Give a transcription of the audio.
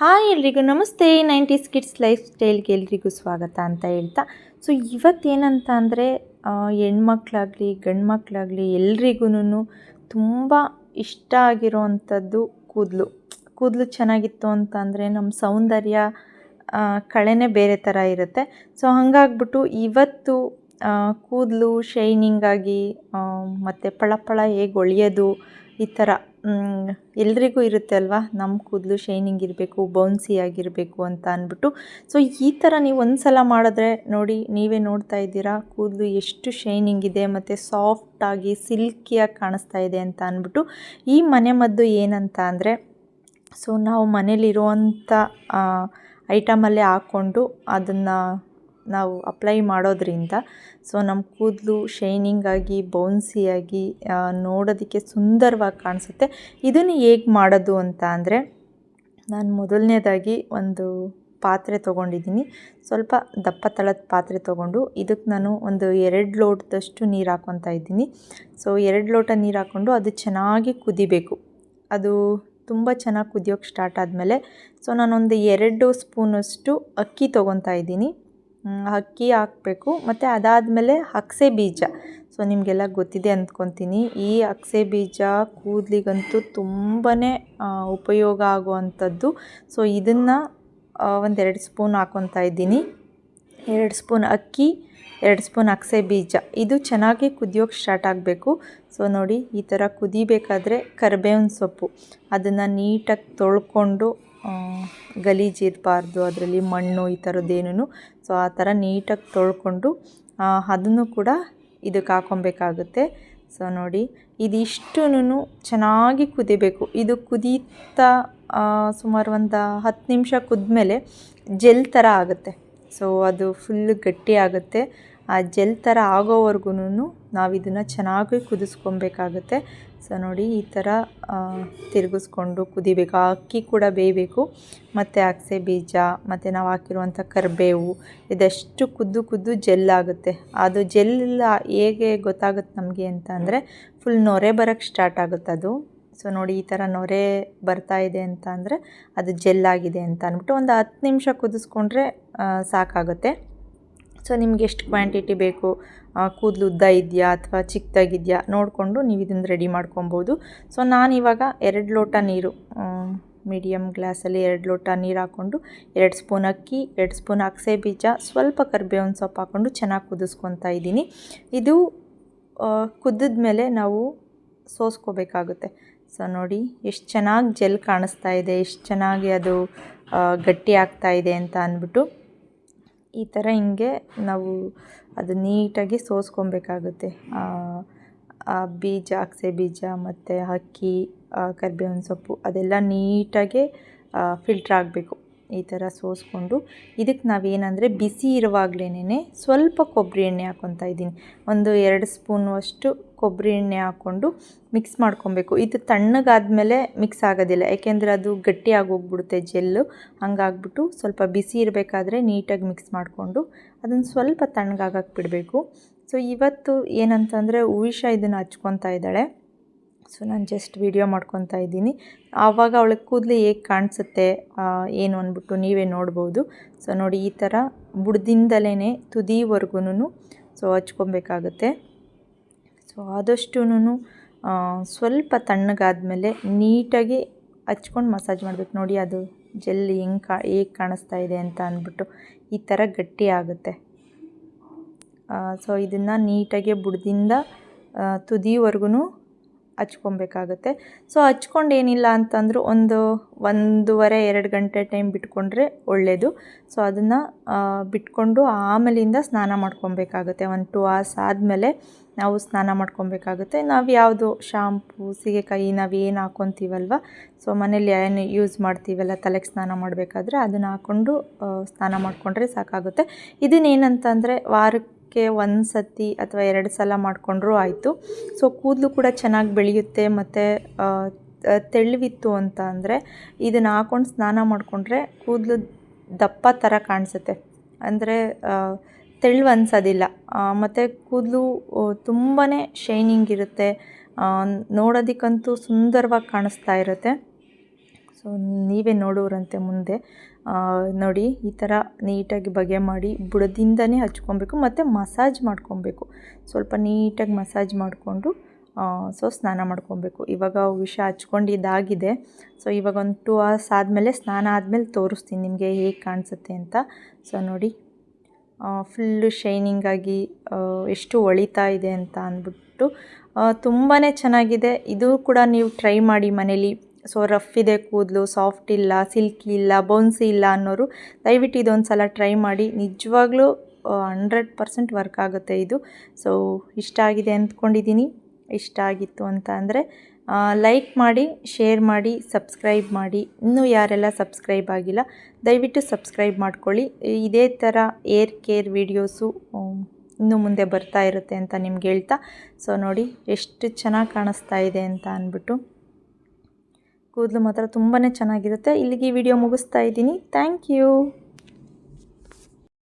Hi ಎಲ್ರಿಗೂ, ನಮಸ್ತೆ. Nineties kids life ಸ್ಟೈಲ್ಗೆ ಎಲ್ರಿಗೂ ಸ್ವಾಗತ ಅಂತ ಹೇಳ್ತಾ. ಸೊ, ಇವತ್ತೇನಂತ ಅಂದರೆ ಹೆಣ್ಮಕ್ಳಾಗಲಿ ಗಂಡು ಮಕ್ಕಳಾಗಲಿ ಎಲ್ರಿಗೂ ತುಂಬ ಇಷ್ಟ ಆಗಿರೋವಂಥದ್ದು ಕೂದಲು. ಕೂದಲು ಚೆನ್ನಾಗಿತ್ತು ಅಂತ ಅಂದರೆ ನಮ್ಮ ಸೌಂದರ್ಯ ಕಳೆನೇ ಬೇರೆ ಥರ ಇರುತ್ತೆ. ಸೊ, ಹಾಗಾಗ್ಬಿಟ್ಟು ಇವತ್ತು ಕೂದಲು ಶೈನಿಂಗಾಗಿ ಮತ್ತು ಪಳಪಳ ಪಳ ಹೇಗೆ ಹೊಳೆಯೋದು ಈ ಥರ ಎಲ್ರಿಗೂ ಇರುತ್ತೆ ಅಲ್ವಾ? ನಮ್ಮ ಕೂದಲು ಶೈನಿಂಗ್ ಇರಬೇಕು, ಬೌನ್ಸಿ ಆಗಿರಬೇಕು ಅಂತ ಅಂದ್ಬಿಟ್ಟು ಸೊ ಈ ಥರ ನೀವು ಒಂದು ಸಲ ಮಾಡಿದ್ರೆ ನೋಡಿ, ನೀವೇ ನೋಡ್ತಾ ಇದ್ದೀರಾ, ಕೂದಲು ಎಷ್ಟು ಶೈನಿಂಗ್ ಇದೆ ಮತ್ತು ಸಾಫ್ಟಾಗಿ ಸಿಲ್ಕಿಯಾಗಿ ಕಾಣಿಸ್ತಾ ಇದೆ ಅಂತ ಅಂದ್ಬಿಟ್ಟು ಈ ಮನೆ ಮದ್ದು ಏನಂತ ಅಂದರೆ ಸೊ ನಾವು ಮನೇಲಿರುವಂಥ ಐಟಮಲ್ಲೇ ಹಾಕ್ಕೊಂಡು ಅದನ್ನು ನಾವು ಅಪ್ಲೈ ಮಾಡೋದ್ರಿಂದ. ಸೊ ನಮ್ಮ ಕೂದಲು ಶೈನಿಂಗಾಗಿ ಬೌನ್ಸಿಯಾಗಿ ನೋಡೋದಕ್ಕೆ ಸುಂದರವಾಗಿ ಕಾಣಿಸುತ್ತೆ. ಇದನ್ನು ಹೇಗೆ ಮಾಡೋದು ಅಂತ ಅಂದರೆ, ನಾನು ಮೊದಲನೇದಾಗಿ ಒಂದು ಪಾತ್ರೆ ತೊಗೊಂಡಿದ್ದೀನಿ. ಸ್ವಲ್ಪ ದಪ್ಪ ತಳದ ಪಾತ್ರೆ ತೊಗೊಂಡು ಇದಕ್ಕೆ ನಾನು ಒಂದು ಎರಡು ಲೋಟದಷ್ಟು ನೀರು ಹಾಕ್ಕೊತಾ ಇದ್ದೀನಿ. ಸೊ ಎರಡು ಲೋಟ ನೀರು ಹಾಕ್ಕೊಂಡು ಅದು ಚೆನ್ನಾಗಿ ಕುದಿಬೇಕು. ಅದು ತುಂಬ ಚೆನ್ನಾಗಿ ಕುದಿಯೋಕ್ಕೆ ಸ್ಟಾರ್ಟ್ ಆದಮೇಲೆ, ಸೊ ನಾನೊಂದು ಎರಡು ಸ್ಪೂನಷ್ಟು ಅಕ್ಕಿ ತೊಗೊತಾ ಇದ್ದೀನಿ. ಅಕ್ಕಿ ಹಾಕಬೇಕು. ಮತ್ತು ಅದಾದಮೇಲೆ ಅಗಸೆ ಬೀಜ. ಸೊ ನಿಮಗೆಲ್ಲ ಗೊತ್ತಿದೆ ಅಂದ್ಕೊತೀನಿ. ಈ ಅಗಸೆ ಬೀಜ ಕೂದಲಿಗಂತೂ ತುಂಬಾ ಉಪಯೋಗ ಆಗುವಂಥದ್ದು. ಸೊ ಇದನ್ನು ಒಂದೆರಡು ಸ್ಪೂನ್ ಹಾಕ್ಕೊತಾ ಇದ್ದೀನಿ. ಎರಡು ಸ್ಪೂನ್ ಅಕ್ಕಿ, ಎರಡು ಸ್ಪೂನ್ ಅಗಸೆ ಬೀಜ. ಇದು ಚೆನ್ನಾಗಿ ಕುದಿಯೋಕ್ಕೆ ಸ್ಟಾರ್ಟ್ ಆಗಬೇಕು. ಸೊ ನೋಡಿ, ಈ ಥರ ಕುದಿಬೇಕಾದ್ರೆ ಕರಿಬೇವಿನ ಸೊಪ್ಪು. ಅದನ್ನು ನೀಟಾಗಿ ತೊಳ್ಕೊಂಡು ಗಲೀಜಿರಬಾರ್ದು ಅದರಲ್ಲಿ ಮಣ್ಣು ಈ ಥರದ್ದೇನೂ ಸೊ ಆ ಥರ ನೀಟಾಗಿ ತೊಳ್ಕೊಂಡು ಅದನ್ನು ಕೂಡ ಇದಕ್ಕೆ ಹಾಕೊಬೇಕಾಗುತ್ತೆ. ಸೊ ನೋಡಿ ಇದಿಷ್ಟೂ ಚೆನ್ನಾಗಿ ಕುದಿಬೇಕು. ಇದು ಕುದೀತಾ ಸುಮಾರು ಒಂದು ಹತ್ತು ನಿಮಿಷ ಕುದ್ಮೇಲೆ ಜೆಲ್ ಥರ ಆಗುತ್ತೆ. ಸೊ ಅದು ಫುಲ್ ಗಟ್ಟಿ ಆಗುತ್ತೆ. ಆ ಜೆಲ್ ಥರ ಆಗೋವರೆಗೂ ನಾವು ಇದನ್ನು ಚೆನ್ನಾಗಿ ಕುದಿಸ್ಕೊಬೇಕಾಗುತ್ತೆ. ಸೊ ನೋಡಿ, ಈ ಥರ ತಿರುಗಿಸ್ಕೊಂಡು ಕುದಿಬೇಕು. ಅಕ್ಕಿ ಕೂಡ ಬೇಯಬೇಕು. ಮತ್ತು ಅಗಸೆ ಬೀಜ, ಮತ್ತು ನಾವು ಹಾಕಿರುವಂಥ ಕರಿಬೇವು, ಇದಷ್ಟು ಕುದ್ದು ಕುದ್ದು ಜೆಲ್ ಆಗುತ್ತೆ. ಅದು ಜೆಲ್ ಹೇಗೆ ಗೊತ್ತಾಗುತ್ತೆ ನಮಗೆ ಅಂತ ಅಂದರೆ, ಫುಲ್ ನೊರೆ ಬರೋಕ್ಕೆ ಸ್ಟಾರ್ಟ್ ಆಗುತ್ತೆ ಅದು. ಸೊ ನೋಡಿ, ಈ ಥರ ನೊರೆ ಬರ್ತಾ ಇದೆ ಅಂತ ಅಂದರೆ, ಅದು ಆಗಿದೆ ಅಂತ ಅಂದ್ಬಿಟ್ಟು ಒಂದು ಹತ್ತು ನಿಮಿಷ ಕುದಿಸ್ಕೊಂಡ್ರೆ ಸಾಕಾಗುತ್ತೆ. ಸೊ ನಿಮ್ಗೆ ಎಷ್ಟು ಕ್ವಾಂಟಿಟಿ ಬೇಕು? ಕೂದಲು ಉದ್ದ ಇದೆಯಾ ಅಥವಾ ಚಿಕ್ಕದಾಗಿದೆಯಾ? ನೋಡಿಕೊಂಡು ನೀವು ಇದನ್ನು ರೆಡಿ ಮಾಡ್ಕೊಬೋದು. ಸೊ ನಾನಿವಾಗ ಎರಡು ಲೋಟ ನೀರು ಮೀಡಿಯಮ್ ಗ್ಲಾಸಲ್ಲಿ ಎರಡು ಲೋಟ ನೀರು ಹಾಕ್ಕೊಂಡು ಎರಡು ಸ್ಪೂನ್ ಅಕ್ಕಿ, ಎರಡು ಸ್ಪೂನ್ ಅಕ್ಸೆ ಬೀಜ, ಸ್ವಲ್ಪ ಕರಿಬೇವಿನ ಸೊಪ್ಪು ಹಾಕ್ಕೊಂಡು ಚೆನ್ನಾಗಿ ಕುದಿಸ್ಕೊತಾ ಇದ್ದೀನಿ. ಇದು ಕುದ್ದ ಮೇಲೆ ನಾವು ಸೋಸ್ಕೋಬೇಕಾಗುತ್ತೆ. ಸೊ ನೋಡಿ, ಎಷ್ಟು ಚೆನ್ನಾಗಿ ಜೆಲ್ ಕಾಣಿಸ್ತಾ ಇದೆ, ಎಷ್ಟು ಚೆನ್ನಾಗಿ ಅದು ಗಟ್ಟಿ ಆಗ್ತಾ ಇದೆ ಅಂತ ಅಂದ್ಬಿಟ್ಟು ಈ ಥರ ಹಿಂಗೆ ನಾವು ಅದು ನೀಟಾಗಿ ಸೋಸ್ಕೊಬೇಕಾಗುತ್ತೆ. ಬೀಜ ಅಗಸೆ ಬೀಜ ಮತ್ತು ಅಕ್ಕಿ ಕರಿಬೇವಿನ ಸೊಪ್ಪು ಅದೆಲ್ಲ ನೀಟಾಗೆ ಫಿಲ್ಟ್ರ್ ಆಗಬೇಕು ಈ ಥರ ಸೋಸ್ಕೊಂಡು. ಇದಕ್ಕೆ ನಾವೇನಂದರೆ ಬಿಸಿ ಇರುವಾಗಲೇ ಸ್ವಲ್ಪ ಕೊಬ್ಬರಿ ಎಣ್ಣೆ ಹಾಕ್ಕೊತಾ ಇದ್ದೀನಿ. ಒಂದು ಎರಡು ಸ್ಪೂನು ಅಷ್ಟು ಕೊಬ್ಬರಿ ಎಣ್ಣೆ ಹಾಕ್ಕೊಂಡು ಮಿಕ್ಸ್ ಮಾಡ್ಕೊಬೇಕು. ಇದು ತಣ್ಣಗಾದಮೇಲೆ ಮಿಕ್ಸ್ ಆಗೋದಿಲ್ಲ. ಯಾಕೆಂದರೆ ಅದು ಗಟ್ಟಿಯಾಗಿ ಹೋಗ್ಬಿಡುತ್ತೆ ಜೆಲ್ಲು. ಹಂಗಾಗ್ಬಿಟ್ಟು ಸ್ವಲ್ಪ ಬಿಸಿ ಇರಬೇಕಾದ್ರೆ ನೀಟಾಗಿ ಮಿಕ್ಸ್ ಮಾಡಿಕೊಂಡು ಅದನ್ನು ಸ್ವಲ್ಪ ತಣ್ಣಗಾಗಕ್ಕೆ ಬಿಡಬೇಕು. ಸೊ ಇವತ್ತು ಏನಂತಂದರೆ ಉವಿಷ ಇದನ್ನು ಹಚ್ಕೊತಾ ಇದ್ದಾಳೆ. ಸೊ ನಾನು ಜಸ್ಟ್ ವಿಡಿಯೋ ಮಾಡ್ಕೊತಾ ಇದ್ದೀನಿ. ಆವಾಗ ಅವಳ ಕೂದಲು ಹೇಗೆ ಕಾಣಿಸುತ್ತೆ ಏನು ಅಂದ್ಬಿಟ್ಟು ನೀವೇ ನೋಡ್ಬೋದು. ಸೊ ನೋಡಿ ಈ ಥರ ಬುಡದಿಂದಲೇ ತುದಿವರೆಗೂ ಸೊ ಹಚ್ಕೊಬೇಕಾಗುತ್ತೆ. ಸೊ ಆದಷ್ಟೂ ಸ್ವಲ್ಪ ತಣ್ಣಗಾದಮೇಲೆ ನೀಟಾಗಿ ಹಚ್ಕೊಂಡು ಮಸಾಜ್ ಮಾಡಬೇಕು. ನೋಡಿ ಅದು ಜೆಲ್ ಹೆಂಗೆ ಕಾ, ಹೇಗೆ ಕಾಣಿಸ್ತಾ ಇದೆ ಅಂತ ಅಂದ್ಬಿಟ್ಟು ಈ ಥರ ಗಟ್ಟಿ ಆಗುತ್ತೆ. ಸೊ ಇದನ್ನು ನೀಟಾಗಿ ಬುಡದಿಂದ ತುದಿವರೆಗೂ ಹಚ್ಕೊಬೇಕಾಗುತ್ತೆ. ಸೊ ಹಚ್ಕೊಂಡು ಏನಿಲ್ಲ ಅಂತಂದರೂ ಒಂದು ಒಂದೂವರೆ, ಎರಡು ಗಂಟೆ ಟೈಮ್ ಬಿಟ್ಕೊಂಡ್ರೆ ಒಳ್ಳೆಯದು ಸೊ ಅದನ್ನು ಬಿಟ್ಕೊಂಡು ಆಮೇಲಿಂದ ಸ್ನಾನ ಮಾಡ್ಕೊಬೇಕಾಗುತ್ತೆ. ಒಂದು ಟು ಅವರ್ಸ್ ಆದಮೇಲೆ ನಾವು ಸ್ನಾನ ಮಾಡ್ಕೊಬೇಕಾಗುತ್ತೆ. ನಾವು ಯಾವುದು ಶಾಂಪು ಸೀಗೆಕಾಯಿ ನಾವು ಏನು ಹಾಕ್ಕೊತೀವಲ್ವ ಸೊ ಮನೇಲಿ ಏನು ಯೂಸ್ ಮಾಡ್ತೀವಲ್ಲ, ತಲೆಗೆ ಸ್ನಾನ ಮಾಡಬೇಕಾದ್ರೆ ಅದನ್ನು ಹಾಕ್ಕೊಂಡು ಸ್ನಾನ ಮಾಡಿಕೊಂಡ್ರೆ ಸಾಕಾಗುತ್ತೆ. ಇದನ್ನೇನಂತಂದರೆ ವಾರಕ್ಕೆ ಒಂದು ಸತಿ ಅಥವಾ ಎರಡು ಸಲ ಮಾಡಿಕೊಂಡ್ರೂ ಆಯಿತು. ಸೊ ಕೂದಲು ಕೂಡ ಚೆನ್ನಾಗಿ ಬೆಳೆಯುತ್ತೆ ಮತ್ತು ತೆಳುವಿತ್ತು ಅಂತ ಅಂದರೆ ಇದನ್ನು ಹಾಕ್ಕೊಂಡು ಸ್ನಾನ ಮಾಡಿಕೊಂಡ್ರೆ ಕೂದಲು ದಪ್ಪ ಥರ ಕಾಣಿಸುತ್ತೆ. ಅಂದರೆ ತೆಳು ಅನ್ಸೋದಿಲ್ಲ. ಮತ್ತು ಕೂದಲು ತುಂಬಾ ಶೈನಿಂಗ್ ಇರುತ್ತೆ. ನೋಡೋದಕ್ಕಂತೂ ಸುಂದರವಾಗಿ ಕಾಣಿಸ್ತಾ ಇರುತ್ತೆ. ಸೊ ನೀವೇ ನೋಡೋರಂತೆ ಮುಂದೆ. ನೋಡಿ, ಈ ಥರ ನೀಟಾಗಿ ಬಗೆ ಮಾಡಿ ಬುಡದಿಂದನೇ ಹಚ್ಕೊಬೇಕು, ಮತ್ತು ಮಸಾಜ್ ಮಾಡ್ಕೊಬೇಕು. ಸ್ವಲ್ಪ ನೀಟಾಗಿ ಮಸಾಜ್ ಮಾಡಿಕೊಂಡು ಸೊ ಸ್ನಾನ ಮಾಡ್ಕೊಬೇಕು. ಇವಾಗ ವಿಷ ಹಚ್ಕೊಂಡಿದ್ದಾಗಿದೆ. ಸೊ ಇವಾಗ ಒಂದು ಟೂ ಅವರ್ಸ್ ಆದಮೇಲೆ ಸ್ನಾನ ಆದಮೇಲೆ ತೋರಿಸ್ತೀನಿ ನಿಮಗೆ ಹೇಗೆ ಕಾಣಿಸುತ್ತೆ ಅಂತ. ಸೊ ನೋಡಿ ಫುಲ್ಲು ಶೈನಿಂಗಾಗಿ ಎಷ್ಟು ಒಳಿತಾ ಇದೆ ಅಂತ ಅಂದ್ಬಿಟ್ಟು ತುಂಬಾ ಚೆನ್ನಾಗಿದೆ. ಇದು ಕೂಡ ನೀವು ಟ್ರೈ ಮಾಡಿ ಮನೇಲಿ. ಸೊ ರಫ್ ಇದೆ ಕೂದಲು ಸಾಫ್ಟ್ ಇಲ್ಲ ಸಿಲ್ಕಿ ಇಲ್ಲ ಬೌನ್ಸಿ ಇಲ್ಲ ಅನ್ನೋರು ದಯವಿಟ್ಟು ಇದೊಂದು ಸಲ ಟ್ರೈ ಮಾಡಿ. ನಿಜವಾಗ್ಲೂ ಹಂಡ್ರೆಡ್ ಪರ್ಸೆಂಟ್ ವರ್ಕ್ ಆಗುತ್ತೆ ಇದು. ಸೊ ಇಷ್ಟ ಆಗಿದೆ ಅಂದ್ಕೊಂಡಿದ್ದೀನಿ. ಇಷ್ಟ ಆಗಿತ್ತು ಅಂತ ಅಂದರೆ ಲೈಕ್ ಮಾಡಿ ಶೇರ್ ಮಾಡಿ ಸಬ್ಸ್ಕ್ರೈಬ್ ಮಾಡಿ. ಇನ್ನೂ ಯಾರೆಲ್ಲ ಸಬ್ಸ್ಕ್ರೈಬ್ ಆಗಿಲ್ಲ, ದಯವಿಟ್ಟು ಸಬ್ಸ್ಕ್ರೈಬ್ ಮಾಡ್ಕೊಳ್ಳಿ. ಇದೇ ಥರ ಏರ್ ಕೇರ್ ವೀಡಿಯೋಸು ಇನ್ನು ಮುಂದೆ ಬರ್ತಾ ಇರುತ್ತೆ ಅಂತ ನಿಮ್ಗೆ ಹೇಳ್ತಾ. ಸೊ ನೋಡಿ, ಎಷ್ಟು ಚೆನ್ನಾಗಿ ಕಾಣಿಸ್ತಾ ಇದೆ ಅಂತ ಅಂದ್ಬಿಟ್ಟು. ಕೂದಲು ಮಾತ್ರ ತುಂಬಾ ಚೆನ್ನಾಗಿರುತ್ತೆ. ಇಲ್ಲಿಗೆ ಈ ವಿಡಿಯೋ ಮುಗಿಸ್ತಾ ಇದ್ದೀನಿ. Thank you